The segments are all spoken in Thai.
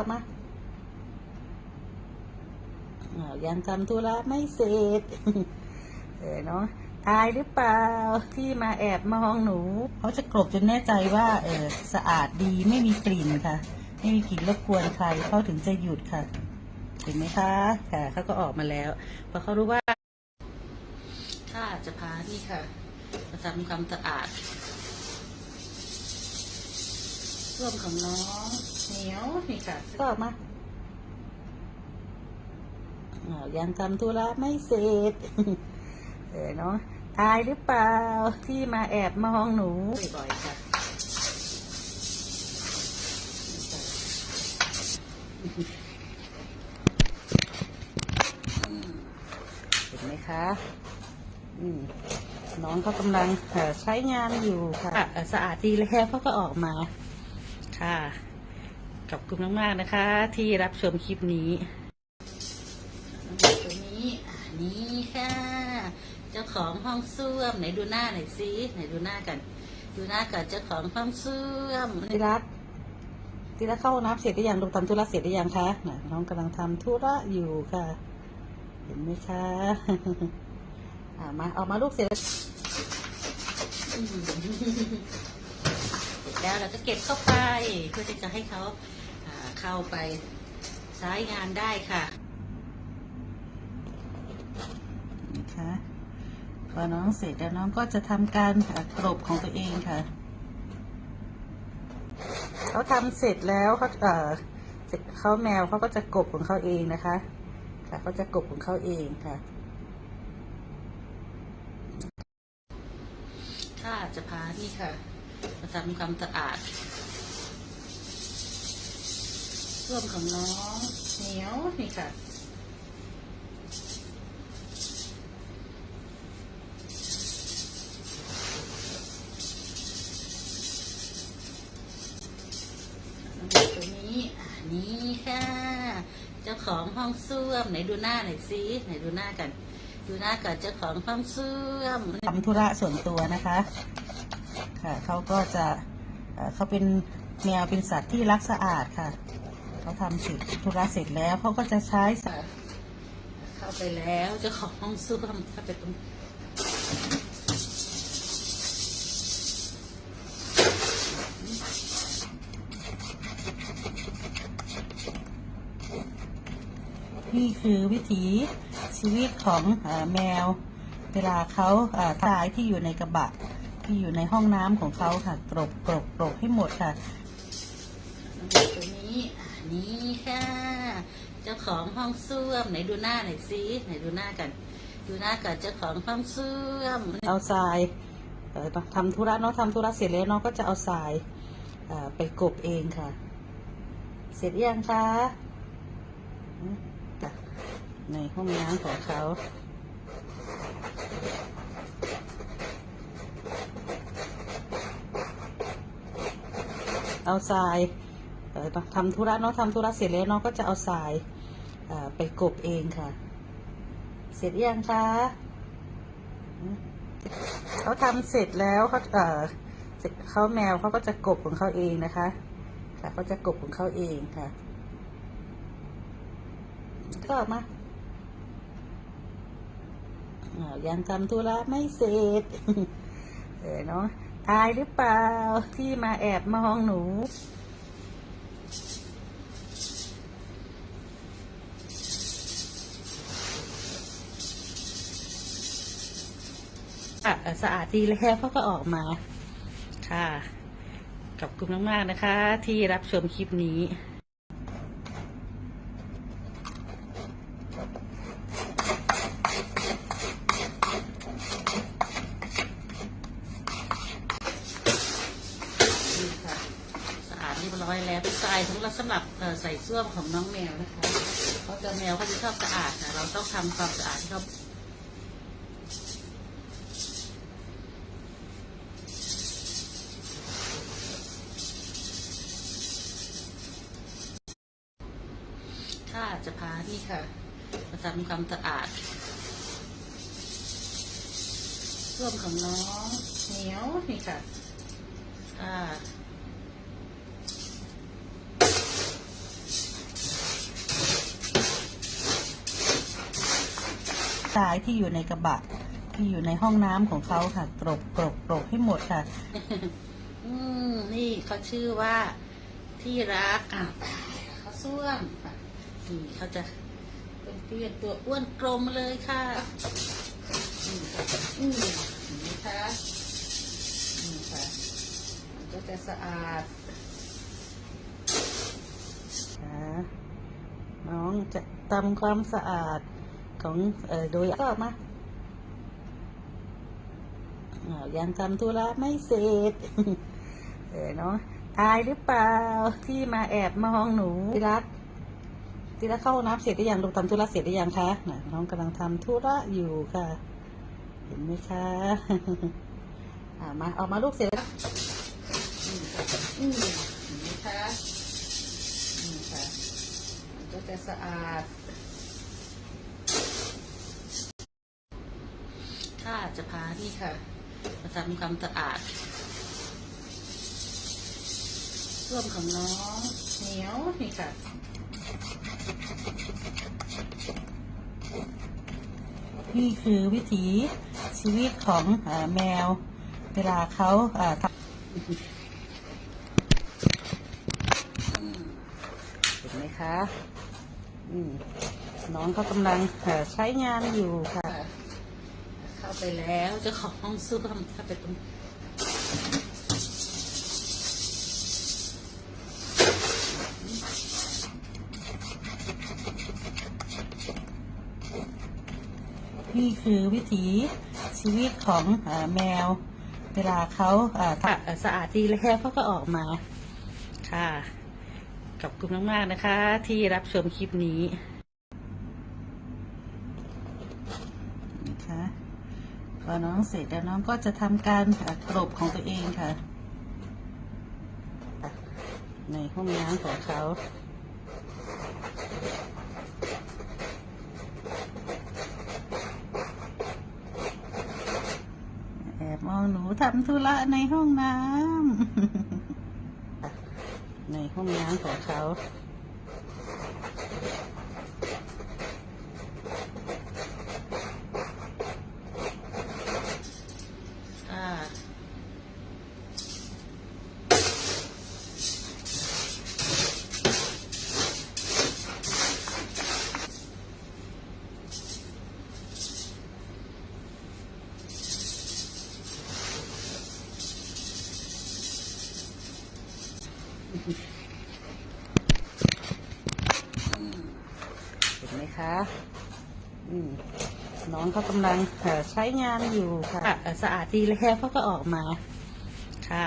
ออกมาอายังทำธุระไม่เสร็จ เออเนาะอายหรือเปล่าที่มาแอบมองหนูเขาจะกลบจนแน่ใจว่า เออสะอาดดีไม่มีกลิ่นค่ะ ไม่มีกลิ่นรบกวนใครเขาถึงจะหยุดค่ะเห็นไหมคะค่ะเขาก็ออกมาแล้วเพราะเขารู้ว่าถ้าจะพานี่ค่ะมาทำความสะอาดร่วมของน้อง เหนียวนี่ค่ะก็ออกมาอ้าวยังทำธุระไม่เสร็จ เออเนาะอายหรือเปล่าที่มาแอบมองหนูบ่อยๆค่ะเห็นไหมคะอืมน้องเขากำลังเอ่อใช้งานอยู่ค่ะอะเอ่อสะอาดดีแล้วเขาก็ออกมาค่ะ ขอบคุณมากๆนะคะ ที่รับชมคลิปนี้ตัวนี้อะนี่ค่ะ เจ้าของห้องส้วมไหนดูหน้าหน่อยสิไหนดูหน้ากัน ดูหน้ากับเจ้าของห้องส้วมทีรักทีรักเข้าห้องน้ำเสร็จหรือยังลงทำธุระเสร็จหรือยังคะน่ะน้องกำลังทำธุระอยู่ค่ะ เห็นไหมคะอ่ามาออกมาลูกเสร็จแล้วอืมเสร็จแล้วเราก็เก็บเข้าไปเพื่อที่จะให้เขาอ่า เข้าไปใช้งานได้ค่ะนะคะพอน้องเสร็จแล้วน้องก็จะทำการอ่ากรบของตัวเองค่ะเขาทำเสร็จแล้วเขาเอ่อเสร็จเขาแมวเขาก็จะกบของเขาเองนะคะ ค่ะเขาจะกบของเขาเองค่ะถ้าจะพานี่ค่ะมาทำความสะอาด ร่วมของน้องเหนียวนี่ค่ะตัวนี้อะนี่ค่ะ เจ้าของห้องส้วมไหนดูหน้าหน่อยสิไหนดูหน้ากัน ดูหน้ากับเจ้าของห้องส้วมทำธุระส่วนตัวนะคะ ค่ะเขาก็จะเขาเป็นแมวเป็นสัตว์ที่รักสะอาดค่ะ เขาทำเสร็จธุระเสร็จแล้วเขาก็จะใช้สัตว์เข้าไปแล้วจ้าของห้องส้วมเข้าไปตรงนี่คือวิถีชีวิตของอแมว เวลาเขาตายที่อยู่ในกระบะ ที่อยู่ในห้องน้ำของเขาค่ะกรบกรบกรบให้หมดค่ะ นี่ค่ะ เจ้าของห้องส้วมไหนดูหน้าหน่อยสิไหนดูหน้ากัน ดูหน้ากับเจ้าของห้องส้วม เอาทรายเอ่อทำธุระเนาะทำธุระเสร็จแล้วเนาะก็จะเอาทรายเอ่อไปกบเองค่ะ เสร็จยังคะในห้องน้ำของเขาเอาทราย ทำธุระเนาะทำธุระเสร็จแล้วเนาะก็จะเอาทรายไปกบเองค่ะ เสร็จยังคะเขาทำเสร็จแล้วเขาเออเขาแมวเขาก็จะกบของเขาเองนะคะ ค่ะเขาจะกบของเขาเองค่ะก็ออกมาอายังทำธุระไม่เสร็จ เออเนาะอายหรือเปล่าที่มาแอบมองหนู อะเอ่อ สะอาดดีแล้วเขาก็ออกมาค่ะขอบคุณมากๆนะคะ ที่รับชมคลิปนี้สะอาดเรียบร้อยแล้วทรายสำหรับสำหรับเอ่อใส่ส้วมของน้องแมวนะคะเขาจะแมวเขาจะชอบสะอาดนะเราต้องทำความสะอาดให้เขาาจะพานี่ค่ะมาทำความสะอาดร่วมของน้องเหนียวนี่ค่ะอาทายที่อยู่ในกระบะที่อยู่ในห้องน้ำของเขาค่ะกรบกรบกรบให้หมดค่ะ อืมนี่เขาชื่อว่าที่รักอะเขาส้วมไป นี่เขาจะเป็นเตี้ยตัวอ้วนกลมเลยค่ะอืมอืมนไหมคะนี่ค่ะมันก็จะสะอาดค่ะน้องจะทำความสะอาดของเออโดยก็มาอายังทำธุระไม่เสร็จ เออเนาะอายหรือเปล่าที่มาแอบมองหนูรัก ที่รักเข้าห้องน้ำเสร็จหรือยังลูกทำธุระเสร็จหรือยังคะน้องกำลังทำธุระอยู่ค่ะ เห็นไหมคะอ่ามาเอามาลูกเสร็จแล้วนไหมคะนี่ค่ะก็จะสะอาด ถ้าจะพานี่ค่ะมาทำความสะอาดร่วมของน้องเหนียวนี่ค่ะ นี่คือวิถีชีวิตของอแมว เวลาเขาทำเห็นไหมคะมน้องเขากำลังใช้งานอยู่ค่ะ เข้าไปแล้วเจ้าของห้องส้วมเข้าไปตรงนี่ คือวิถีชีวิตของอแมว เวลาเขาอ่อทำเอ่อสะอาดดีแล้วเขาก็ออกมาค่ะขอบคุณมาก ๆ นะคะ ที่รับชมคลิปนี้นะคะพอน้องเสร็จแล้วน้องก็จะทำการเอ่อกรบของตัวเองค่ะ ในห้องน้ำของเขา องหนูทำธุระในห้องน้ำในห้องน้ำของเขา เห็นไหมคะน้องเขากำลังใช้งานอยู่ค่ะสะอาดดีแล้วเขาก็ออกมาค่ะ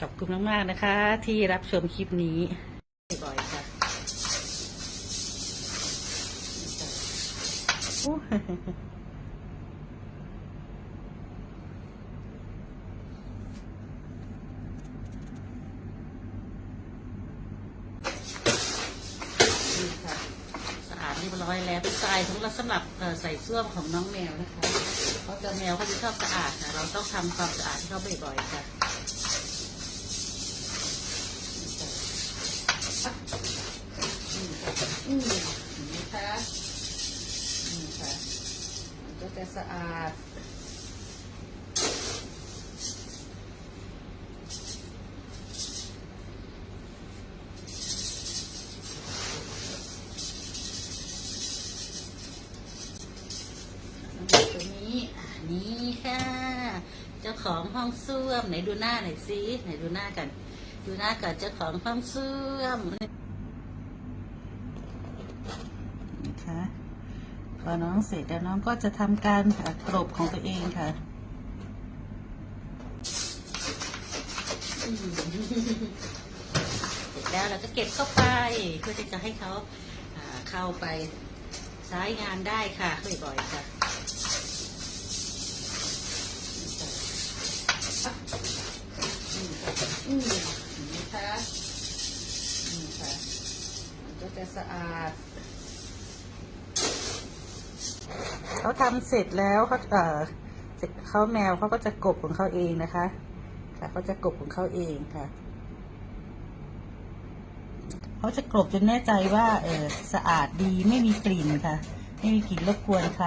ขอบคุณมากๆนะคะ ที่รับชมคลิปนี้บ่อยค่ะโอ้นี่ค่ะ สะอาด เรียบร้อยแล้วเป็นทรายของเราสำหรับใส่เสื้อของน้องแมวนะคะ เพราะจะแมวเขาจะชอบสะอาดค่ะเราต้องทำความสะอาดให้เขาบ่อยๆค่ะอืมอืมเห็นไหมคะนี่ค่ะก็จะสะอาด ตัวนี้อะนี่ค่ะ เจ้า ของห้องส้วมไหนดูหน้าหน่อยสิไหนดูหน้ากัน ดูหน้ากับเจ้าของห้องส้วมนะคะพอน้องเสร็จแล้วน้องก็จะทำการเอ่อกรบของตัวเองค่ะอืมเสร็จแล้วเราก็เก็บเข้าไปเพื่อที่จะให้เขาอ่าเข้าไปใช้งานได้ค่ะบ่อยๆค่ะ อืมนไหมคะนี่ค่ะก็จะสะอาดเขาทำเสร็จแล้วเขาเออเสร็จเขาแมวเขาก็จะกบของเขาเองนะคะ ค่ะเขาจะกบของเขาเองค่ะเขาจะกลบจนแน่ใจว่าเออสะอาดดีไม่มีกลิ่นค่ะ ไม่มีกลิ่นรบกวนใคร